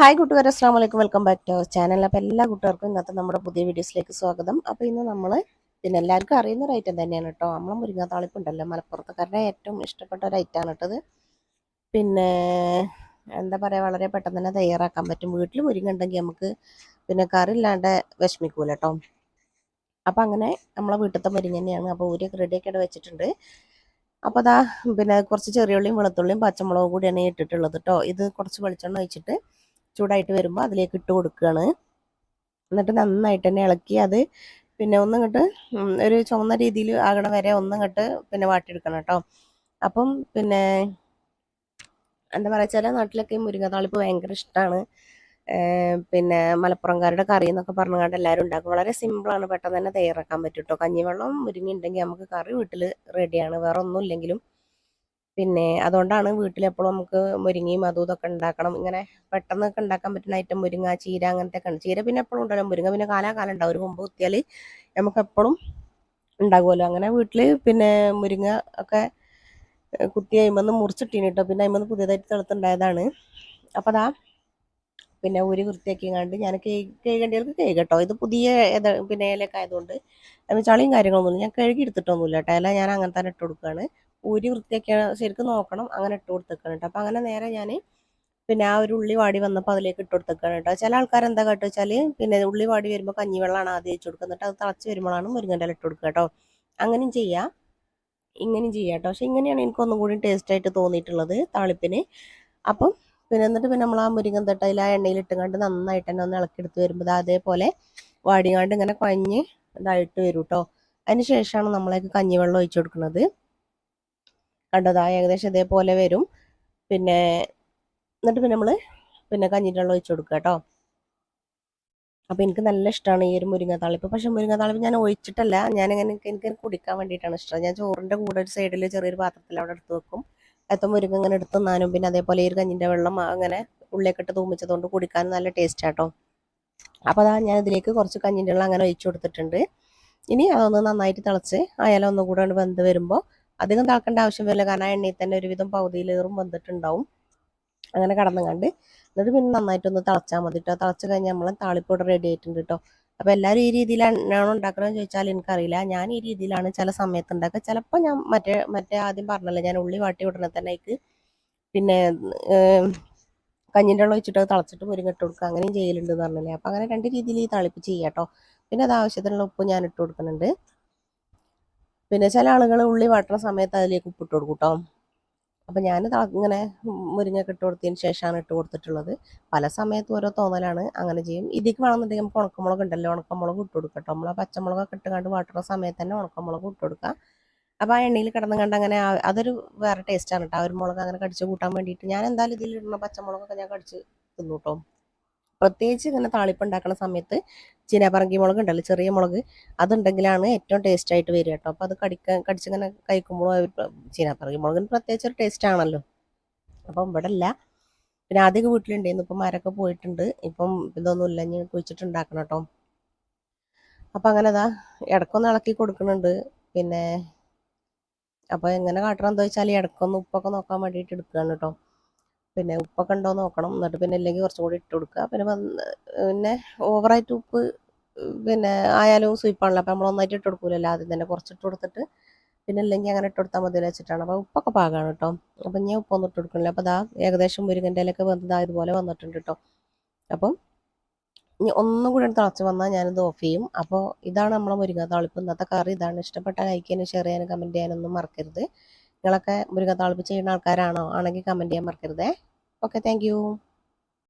Hi കൂട്ടുകാർ അസ്സാം വലൈക്കും welcome back to our channel അപ്പോൾ എല്ലാ കൂട്ടുകാർക്കും ഇന്നത്തെ നമ്മുടെ പുതിയ വീഡിയോസിലേക്ക് സ്വാഗതം. അപ്പോൾ ഇന്ന് നമ്മൾ പിന്നെ എല്ലാവർക്കും അറിയുന്ന ഒരു ഐറ്റം തന്നെയാണ് കേട്ടോ. നമ്മളെ മുരിങ്ങ താളിപ്പുണ്ടല്ലോ. മലപ്പുറത്തുകാരുടെ ഏറ്റവും ഇഷ്ടപ്പെട്ട ഒരു ഐറ്റമാണ് കേട്ടത്. പിന്നെ എന്താ പറയുക വളരെ പെട്ടെന്ന് തന്നെ തയ്യാറാക്കാൻ പറ്റും. വീട്ടിൽ മുരിങ്ങ ഉണ്ടെങ്കിൽ നമുക്ക് പിന്നെ കറി ഇല്ലാണ്ട് വിഷമിക്കൂല കേട്ടോ. അപ്പോൾ അങ്ങനെ നമ്മളെ വീട്ടിലത്തെ മുരിങ്ങ തന്നെയാണ്. അപ്പോൾ ഊരിയൊക്കെ റെഡിയൊക്കെ വെച്ചിട്ടുണ്ട്. അപ്പോൾ അതാ പിന്നെ കുറച്ച് ചെറിയുള്ളിയും വെളുത്തുള്ളിയും പച്ചമുളകും കൂടിയാണ് ഇട്ടിട്ടുള്ളത് കേട്ടോ. ഇത് കുറച്ച് വെളിച്ചെണ്ണ ഒഴിച്ചിട്ട് ചൂടായിട്ട് വരുമ്പോൾ അതിലേക്ക് ഇട്ട് കൊടുക്കുകയാണ് എന്നിട്ട് നന്നായിട്ട് തന്നെ ഇളക്കി അത് പിന്നെ ഒന്നിങ്ങോട്ട് ഒരു ചുവന്ന രീതിയിൽ ആകണ വരെ ഒന്നിങ്ങോട്ട് പിന്നെ വാട്ടിയെടുക്കണം കേട്ടോ. അപ്പം പിന്നെ എന്താ പറയുക ചില നാട്ടിലൊക്കെ ഈ മുരിങ്ങാതാളിപ്പ് ഭയങ്കര ഇഷ്ടമാണ് പിന്നെ മലപ്പുറംകാരുടെ കറി എന്നൊക്കെ പറഞ്ഞുകൊണ്ട് എല്ലാവരും ഉണ്ടാക്കും. വളരെ സിമ്പിളാണ് പെട്ടെന്ന് തന്നെ തയ്യാറാക്കാൻ പറ്റും കേട്ടോ കഞ്ഞിവെള്ളം മുരിങ്ങ ഉണ്ടെങ്കിൽ നമുക്ക് കറി വീട്ടിൽ റെഡിയാണ് വേറെ ഒന്നും ഇല്ലെങ്കിലും പിന്നെ അതുകൊണ്ടാണ് വീട്ടിലെപ്പോഴും നമുക്ക് മുരിങ്ങയും അതും ഇതൊക്കെ ഉണ്ടാക്കണം. ഇങ്ങനെ പെട്ടെന്നൊക്കെ ഉണ്ടാക്കാൻ പറ്റുന്ന ഐറ്റം മുരിങ്ങ ചീര അങ്ങനത്തെ ഒക്കെ ചീര പിന്നെ എപ്പോഴും ഉണ്ടല്ലോ. മുരിങ്ങ പിന്നെ കാലാകാലം ഉണ്ടാവും. ഒരു മുമ്പ് കുത്തിയാൽ നമുക്ക് എപ്പോഴും ഉണ്ടാകുമല്ലോ. അങ്ങനെ വീട്ടിൽ പിന്നെ മുരിങ്ങ ഒക്കെ കുത്തി അയിമെന്ന് മുറിച്ചിട്ടീന് കേട്ടോ പിന്നെ അയിമെന്ന് പുതിയതായിട്ട് തെളുത്തുണ്ടായതാണ്. അപ്പോൾ അതാ പിന്നെ ഊരി വൃത്തിയാക്കിങ്ങാണ്ട് ഞാൻ കഴുകേണ്ടവർക്ക് കഴുകട്ടോ. ഇത് പുതിയ പിന്നെ ഇലയൊക്കെ ആയതുകൊണ്ട് ചളിയും കാര്യങ്ങളൊന്നുമില്ല. ഞാൻ കഴുകി എടുത്തിട്ടൊന്നുമില്ല കേട്ടോ ഇല ഞാൻ അങ്ങനെ തന്നെ ഇട്ട് കൊടുക്കുകയാണ് ഊരി വൃത്തിയാക്കിയാണ് ശരിക്കും നോക്കണം. അങ്ങനെ ഇട്ട് കൊടുത്തേക്കാണ് കേട്ടോ. അപ്പം അങ്ങനെ നേരെ ഞാൻ പിന്നെ ആ ഒരു ഉള്ളി വാടി വന്നപ്പോൾ അതിലേക്ക് ഇട്ട് കൊടുത്തേക്കാണ് കേട്ടോ. ചില ആൾക്കാർ എന്താ കേട്ടോ വെച്ചാൽ പിന്നെ ഉള്ളി വാടി വരുമ്പോൾ കഞ്ഞിവെള്ളമാണ് ആദ്യം വെച്ച് കൊടുക്കുന്നത് അത് തിളച്ച് വരുമ്പോഴാണ് മുരിങ്ങന്റെ ഇട്ട് കൊടുക്കുക കേട്ടോ. അങ്ങനെയും ചെയ്യാം. ഇങ്ങനെയും ചെയ്യാം കേട്ടോ. പക്ഷെ ഇങ്ങനെയാണ് എനിക്കൊന്നും കൂടി ടേസ്റ്റ് ആയിട്ട് തോന്നിയിട്ടുള്ളത് താളിപ്പിന്. അപ്പം പിന്നെ എന്നിട്ട് പിന്നെ നമ്മൾ ആ മുരിങ്ങൻ തട്ടയിൽ ആ എണ്ണയിൽ ഇട്ടുകൊണ്ട് നന്നായിട്ട് തന്നെ ഒന്ന് ഇളക്കിയെടുത്ത് വരുമ്പോൾ അതേപോലെ വാടിയാണ്ട് ഇങ്ങനെ കുഴഞ്ഞ് ഇതായിട്ട് വരും കേട്ടോ. അതിന് ശേഷമാണ് നമ്മളേക്ക് കഞ്ഞിവെള്ളം ഒഴിച്ചു കൊടുക്കുന്നത്. കണ്ടതാ ഏകദേശം ഇതേപോലെ വരും. പിന്നെ എന്നിട്ട് പിന്നെ നമ്മൾ പിന്നെ കഞ്ഞിട്ടുള്ള ഒഴിച്ചു കൊടുക്കുക കേട്ടോ. അപ്പോൾ എനിക്ക് നല്ല ഇഷ്ടമാണ് ഈ ഒരു മുരിങ്ങ താളിപ്പ്. പക്ഷേ മുരിങ്ങാത്താളിപ്പ് ഞാൻ ഒഴിച്ചിട്ടല്ല. ഞാനിങ്ങനെ എനിക്ക് കുടിക്കാൻ വേണ്ടിയിട്ടാണ് ഇഷ്ടം. ഞാൻ ചോറിന്റെ കൂടെ ഒരു സൈഡിൽ ചെറിയൊരു പാത്രത്തിൽ അവിടെ എടുത്ത് വെക്കും. എത്ത മുരിങ്ങ ഇങ്ങനെ എടുത്ത് നാനും പിന്നെ അതേപോലെ ഈ ഒരു കഞ്ഞിന്റെ വെള്ളം അങ്ങനെ ഉള്ളിലേക്കിട്ട് തൂമിച്ചതുകൊണ്ട് കുടിക്കാൻ നല്ല ടേസ്റ്റ് ആട്ടോ അപ്പോൾ അതാ ഞാൻ ഇതിലേക്ക് കുറച്ച് കഞ്ഞിന്റെ വെള്ളം അങ്ങനെ ഒഴിച്ചു കൊടുത്തിട്ടുണ്ട്. ഇനി അതൊന്ന് നന്നായിട്ട് തിളച്ച് അയാലും ഒന്നും കൂടെ വെന്ത് വരുമ്പോൾ അധികം തിളക്കേണ്ട ആവശ്യം വരില്ല കാരണം ആ എണ്ണയിൽ തന്നെ ഒരുവിധം പകുതിയിലേറും വന്നിട്ടുണ്ടാവും. അങ്ങനെ കടന്നു കണ്ട് എന്നിട്ട് പിന്നെ നന്നായിട്ടൊന്ന് തിളച്ചാൽ മതി കേട്ടോ തിളച്ച് കഴിഞ്ഞാൽ നമ്മൾ താളിപ്പൊടി റെഡി ആയിട്ടുണ്ട് കേട്ടോ അപ്പോൾ എല്ലാവരും ഈ രീതിയിലാണ് ഉണ്ടാക്കണമെന്ന് ചോദിച്ചാൽ എനിക്കറിയില്ല. ഞാൻ ഈ രീതിയിലാണ് ചില സമയത്ത് ഉണ്ടാക്കുക. ചിലപ്പോൾ ഞാൻ മറ്റേ മറ്റേ ആദ്യം പറഞ്ഞല്ലോ ഞാൻ ഉള്ളി വാട്ടി ഉടനെ തന്നെ പിന്നെ കഞ്ഞിന്റെ വെള്ളം ഒഴിച്ചിട്ട് തിളച്ചിട്ട് മുരിങ്ങിട്ട് കൊടുക്കുക. അങ്ങനെയും ചെയ്യലുണ്ട് എന്ന് പറഞ്ഞല്ലേ. അപ്പോൾ അങ്ങനെ രണ്ട് രീതിയിൽ ഈ തളിപ്പ് ചെയ്യാം കേട്ടോ പിന്നെ അത് ആവശ്യത്തിനുള്ള ഉപ്പ് ഞാൻ ഇട്ട് കൊടുക്കുന്നുണ്ട്. പിന്നെ ചില ആളുകൾ ഉള്ളി വാട്ടുന്ന സമയത്ത് അതിലേക്ക് ഉപ്പിട്ട് കൊടുക്കും കേട്ടോ അപ്പം ഞാൻ ഇങ്ങനെ മുരിങ്ങയൊക്കെ ഇട്ട് കൊടുത്തതിന് ശേഷമാണ് ഇട്ട് കൊടുത്തിട്ടുള്ളത്. പല സമയത്തും ഓരോ തോന്നലാണ്. അങ്ങനെ ചെയ്യും. ഇതിക്ക് വേണമെന്നുണ്ടെങ്കിൽ നമുക്ക് ഉണക്കമുളക് ഉണ്ടല്ലോ. ഉണക്കമുളക് ഇട്ട് കൊടുക്കട്ടോ നമ്മൾ ആ പച്ചമുളകൊക്കെ ഇട്ട് കണ്ട് വാട്ടുന്ന സമയത്ത് തന്നെ ഉണക്കമുളക് ഇട്ട് കൊടുക്കുക അപ്പോൾ ആ എണ്ണയിൽ കിടന്ന് കണ്ട് അങ്ങനെ അതൊരു വേറെ ടേസ്റ്റാണ് കേട്ടോ ആ ഒരു മുളക് അങ്ങനെ കടിച്ച് കൂട്ടാൻ വേണ്ടിയിട്ട് ഞാൻ എന്തായാലും ഇതിലിടുന്ന പച്ചമുളകൊക്കെ ഞാൻ കടിച്ച് തിന്നു കേട്ടോ പ്രത്യേകിച്ച് ഇങ്ങനെ താളിപ്പുണ്ടാക്കുന്ന സമയത്ത് ചീനാപ്പറങ്കി മുളക് ഉണ്ടല്ലോ ചെറിയ മുളക് അതുണ്ടെങ്കിലാണ് ഏറ്റവും ടേസ്റ്റ് ആയിട്ട് വരിക കേട്ടോ. അപ്പോൾ അത് കടിക്കാൻ കടിച്ചിങ്ങനെ കഴിക്കുമ്പോൾ ചീനാപ്പറങ്കി മുളകിന് പ്രത്യേകിച്ച് ഒരു ടേസ്റ്റ് ആണല്ലോ. അപ്പം ഇവിടെ അല്ല പിന്നെ ആദ്യമൊക്കെ വീട്ടിലുണ്ടായിരുന്നു. ഇപ്പം മരമൊക്കെ പോയിട്ടുണ്ട്. ഇപ്പം ഇതൊന്നും ഇല്ല. ഞാൻ കുഴിച്ചിട്ടുണ്ടാക്കണം കേട്ടോ. അപ്പം അങ്ങനെ അതാ ഇടക്കൊന്ന് ഇളക്കി കൊടുക്കുന്നുണ്ട്. പിന്നെ അപ്പോൾ എങ്ങനെ കാട്ടണം എന്താ വെച്ചാൽ ഇടക്കൊന്ന് ഉപ്പൊക്കെ നോക്കാൻ വേണ്ടിയിട്ട് എടുക്കുകയാണ് കേട്ടോ. പിന്നെ ഉപ്പൊക്കെ ഉണ്ടോ നോക്കണം. എന്നിട്ട് പിന്നെ ഇല്ലെങ്കിൽ കുറച്ചും കൂടി ഇട്ട് കൊടുക്കുക. പിന്നെ പിന്നെ ഓവറായിട്ട് ഉപ്പ് പിന്നെ ആയാലും സ്വീപ്പാണല്ലോ അപ്പോൾ നമ്മൾ ഒന്നായിട്ട് ഇട്ട് കൊടുക്കൂലല്ലോ ആദ്യം തന്നെ. കുറച്ചിട്ട് കൊടുത്തിട്ട് പിന്നെ ഇല്ലെങ്കിൽ അങ്ങനെ ഇട്ട് കൊടുത്താൽ മതി വെച്ചിട്ടാണ്. അപ്പോൾ ഉപ്പൊക്കെ പാകമാണ് കേട്ടോ. അപ്പം ഞാൻ ഉപ്പൊന്നും ഇട്ട് കൊടുക്കണില്ല. അപ്പോൾ അതാ ഏകദേശം മുരുകന്റെ ഇലയൊക്കെ വന്നതാ ഇതുപോലെ വന്നിട്ടുണ്ട് കേട്ടോ. അപ്പം ഇനി ഒന്നും കൂടി തിളച്ച് വന്നാൽ ഞാനിത് ഓഫ് ചെയ്യും. അപ്പോൾ ഇതാണ് നമ്മളെ മുരിങ്ങ താളിപ്പ്. ഇന്നത്തെ കറി ഇതാണ്. ഇഷ്ടപ്പെട്ട കഴിക്കാനും ഷെയർ ചെയ്യാനും കമന്റ് ചെയ്യാനൊന്നും മറക്കരുത്. നിങ്ങളൊക്കെ മുരുക താളിപ്പ് ചെയ്യുന്ന ആൾക്കാരാണോ? ആണെങ്കിൽ കമന്റ് ചെയ്യാൻ മറക്കരുതേ. Okay thank